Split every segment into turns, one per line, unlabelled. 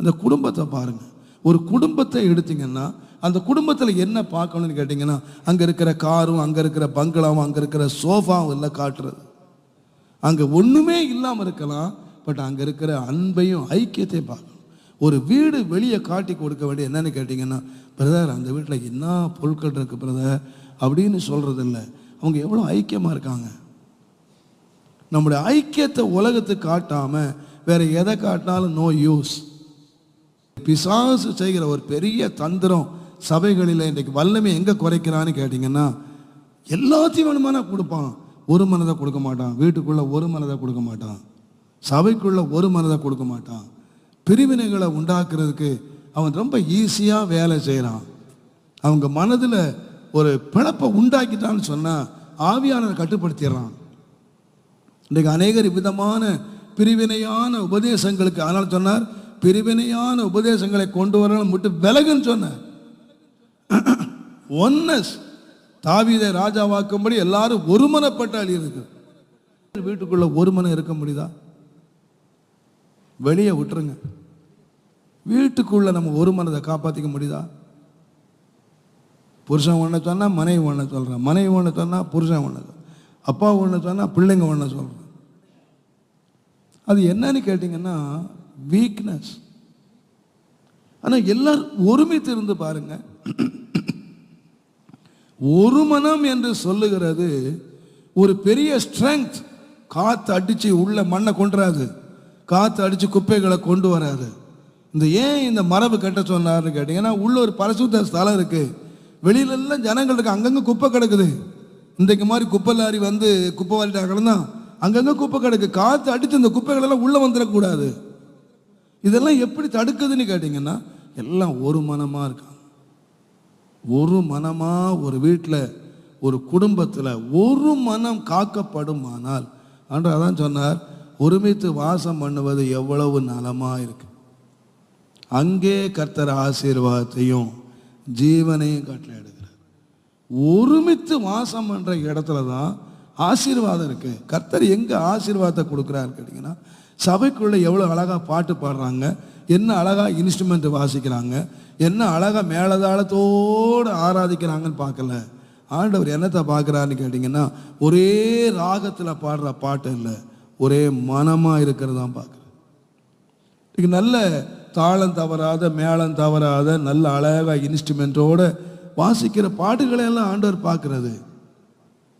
அந்த குடும்பத்தை பாருங்க. ஒரு குடும்பத்தை எடுத்தீங்கன்னா அந்த குடும்பத்தில் என்ன பார்க்கணும்னு கேட்டிங்கன்னா அங்கே இருக்கிற காரும் அங்கே இருக்கிற பங்களாவும் அங்கே இருக்கிற சோஃபாவும் எல்லாம் காட்டுறது. அங்கே ஒன்றுமே இல்லாமல் இருக்கலாம் பட் அங்கே இருக்கிற அன்பையும் ஐக்கியத்தையும் பார்க்கணும். ஒரு வீடு வெளியே காட்டி கொடுக்க வேண்டிய என்னன்னு கேட்டிங்கன்னா பிரதர் அந்த வீட்டில் என்ன பொருட்கள் இருக்குது பிரதர்? அப்படின்னு சொல்கிறது இல்லை அவங்க எவ்வளோ ஐக்கியமாக இருக்காங்க. நம்முடைய ஐக்கியத்தை உலகத்துக்கு காட்டாமல் வேறு எதை காட்டினாலும் நோ யூஸ் பிசாசு செய்கிற ஒரு பெரிய தந்திரம் சபைகளில் இன்றைக்கு வல்லமை எங்கே குறைக்கிறான்னு கேட்டிங்கன்னா எல்லாத்தையும் வேணுமானா கொடுப்பான். ஒரு மனதை கொடுக்க மாட்டான். வீட்டுக்குள்ளே ஒரு மனதை கொடுக்க மாட்டான். சபைக்குள்ளே ஒரு மனதை கொடுக்க மாட்டான். பிரிவினைகளை உண்டாக்குறதுக்கு அவன் ரொம்ப ஈஸியாக வேலை செய்கிறான் அவங்க மனதில் ஒரு பிழப்பை உண்டாக்கிட்டான்னு சொன்னால் ஆவியானவர் கட்டுப்படுத்திடுறான். இன்றைக்கு அநேகர் விதமான பிரிவினையான உபதேசங்களுக்கு ஆனால் சொன்னார் பிரிவினையான உபதேசங்களை கொண்டு வரணும் விட்டு விலகுன்னு சொன்ன. ஒன்னஸ். தாவீதை ராஜாவாக்கும்படி எல்லாரும் ஒருமனப்பட்டால் இருக்கு. வீட்டுக்குள்ள ஒருமனம் இருக்க முடியுதா? வெளியே விட்டுருங்க. வீட்டுக்குள்ள நம்ம ஒரு மனதை காப்பாற்றிக்க முடியுதா? புருஷன் ஒன்று சொன்னால் மனைவி ஒன்று சொல்கிறேன் மனைவி ஒன்று சொன்னால் புருஷன் ஒன்று அப்பா ஒன்று சொன்னால் பிள்ளைங்க ஒன்று சொல்கிறேன் அது என்னன்னு கேட்டிங்கன்னா வீக்னஸ் ஆனால் எல்லாரும் ஒருமித்து இருந்து பாருங்க. ஒரு மனம் என்று சொல்லுகிறது ஒரு பெரிய ஸ்ட்ரெங்க் காற்று அடித்து உள்ள மண்ணை கொண்டுறாது காற்று அடித்து குப்பைகளை கொண்டு வராது. இந்த ஏன் இந்த மரபு கட்ட சொன்னார்னு கேட்டிங்கன்னா உள்ள ஒரு பரசுத்த ஸ்தலம் இருக்கு. வெளியிலெல்லாம் ஜனங்கள் இருக்கு. அங்கங்கே குப்பை கிடக்குது. இன்றைக்கு மாதிரி குப்பை லாரி வந்து குப்பை வாரிட்டாங்கன்னா அங்கங்கே குப்பை கிடக்கு. காற்று அடித்து இந்த குப்பைகளெல்லாம் உள்ளே வந்துடக்கூடாது. இதெல்லாம் எப்படி தடுக்குதுன்னு கேட்டிங்கன்னா எல்லாம் ஒரு மனமாக இருக்காங்க. ஒரு மனமாக ஒரு வீட்டில் ஒரு குடும்பத்தில் ஒரு மனம் காக்கப்படுமானால் அன்று அதான் சொன்னார் ஒருமித்து வாசம் பண்ணுவது எவ்வளவு நலமாக இருக்கு. அங்கே கர்த்தர் ஆசீர்வாதத்தையும் ஜீவனையும் கட்டளையிடுகிறார். ஒருமித்து வாசம் பண்ணுற இடத்துல தான் ஆசீர்வாதம் இருக்கு. கர்த்தர் எங்க ஆசீர்வாதத்தை கொடுக்குறாரு கேட்டிங்கன்னா சபைக்குள்ள எவ்வளோ அழகாக பாட்டு பாடுறாங்க என்ன அழகா இன்ஸ்ட்ருமெண்ட் வாசிக்கிறாங்க என்ன அழகா மேலதாளத்தோடு ஆராதிக்கிறாங்கன்னு பார்க்கல. ஆண்டவர் என்னத்தை பார்க்குறாருன்னு கேட்டிங்கன்னா ஒரே ராகத்தில் பாடுற பாட்டு இல்லை ஒரே மனமாக இருக்கிறதான் பார்க்குறேன். இன்னைக்கு நல்ல தாளம் தவறாத மேளம் தவறாத நல்ல அழகாக இன்ஸ்ட்ருமெண்ட்டோட வாசிக்கிற பாட்டுகளை எல்லாம் ஆண்டவர் பார்க்குறது.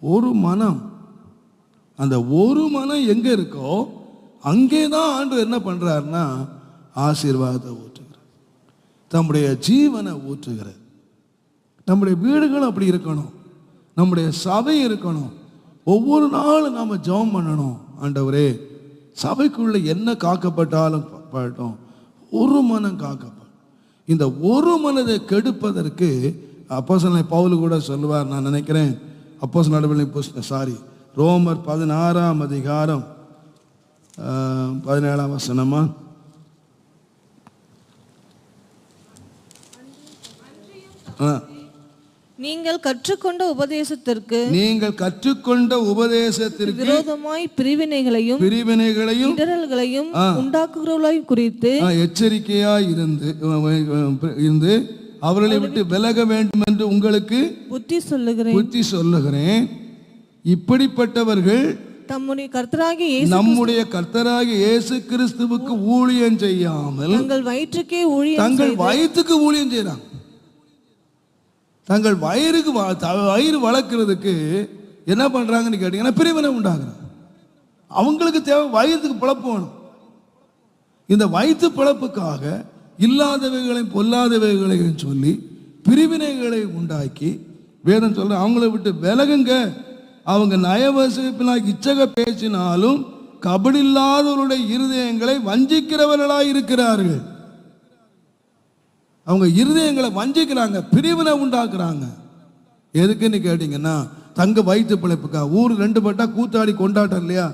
ஒரு மனம். அந்த ஒரு மனம் எங்கே இருக்கோ அங்கே தான் ஆண்டு என்ன பண்ணுறாருன்னா ஆசீர்வாதத்தை ஊற்றுகிறார். தம்முடைய ஜீவனை ஊற்றுகிறார். நம்முடைய வீடுகளும் அப்படி இருக்கணும். நம்முடைய சபை இருக்கணும். ஒவ்வொரு நாளும் நாம் ஜெபம் பண்ணணும். ஆண்டவரே சபைக்குள்ள என்ன காக்கப்பட்டாலும் படட்டும் ஒரு மனம் காக்கப்படும். இந்த ஒரு மனதை கெடுப்பதற்கு அப்போசனை பவுல் கூட சொல்லுவார் நான் நினைக்கிறேன் அப்போஸ் நடுவில் புஸ்த சாரி ரோமர் பதினாறாம் அதிகாரம் பதினேழாம் வசனமா?
நீங்கள் கற்றுக்கொண்ட உபதேசத்திற்கு
நீங்கள் கற்றுக்கொண்ட உபதேசத்திற்கு
விரோதமாய் பிரிவினைகளையும்
பிரிவினைகளையும்
இடரல்களையும் உண்டாக்குகிறவர்களையும் குறித்து
எச்சரிக்கையாய் இருந்து இருந்து அவர்களை விட்டு விலக வேண்டும் என்று உங்களுக்கு
புத்தி சொல்லுகிறேன்.
புத்தி சொல்லுகிறேன். இப்படிப்பட்டவர்கள்
தம்முடைய கர்த்தராகிய
நம்முடைய கர்த்தராகிய இயேசு கிறிஸ்துவுக்கு ஊழியம் செய்யாமல்
தங்கள் வயிற்றுக்கே ஊழியம்
தங்கள் வயிற்றுக்கு ஊழியம் செய்றாங்க. தங்கள் வயிறுக்கு வயிறு வளர்க்கறதுக்கு என்ன பண்றாங்கன்னு கேட்டீங்கன்னா பிரிவினை உண்டாக்குறாங்க. அவங்களுக்கு தேவை வயிற்றுக்கு பிழப்பு வேணும். இந்த வயிற்று பிழப்புக்காக இல்லாதவைகளையும் பொல்லாதவைகளையும் சொல்லி பிரிவினைகளை உண்டாக்கி வேதம் சொல்ற அவங்கள விட்டு விலகுங்க. அவங்க நயவசிப்பினால் இச்சக பேசினாலும் கபடில்லாதவருடைய இருதயங்களை வஞ்சிக்கிறவர்களாக இருக்கிறார்கள். அவங்க இருதயங்களை வஞ்சிக்கிறாங்க பிரிவினை உண்டாக்குறாங்க. எதுக்குன்னு கேட்டிங்கன்னா தங்க வயிற்று பிழைப்புக்கா ஊர் ரெண்டு பட்டா கூத்தாடி கொண்டாட்டம் இல்லையா?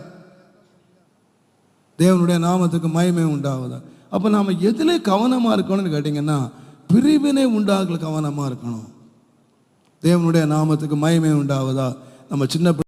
தேவனுடைய நாமத்துக்கு மயமே உண்டாகுதா அப்போ நாம் எதில் கவனமாக இருக்கணும்னு கேட்டிங்கன்னா பிரிவினை உண்டாகல கவனமாக இருக்கணும். தேவனுடைய நாமத்துக்கு மயமே உண்டாவதா? நம்ம சின்ன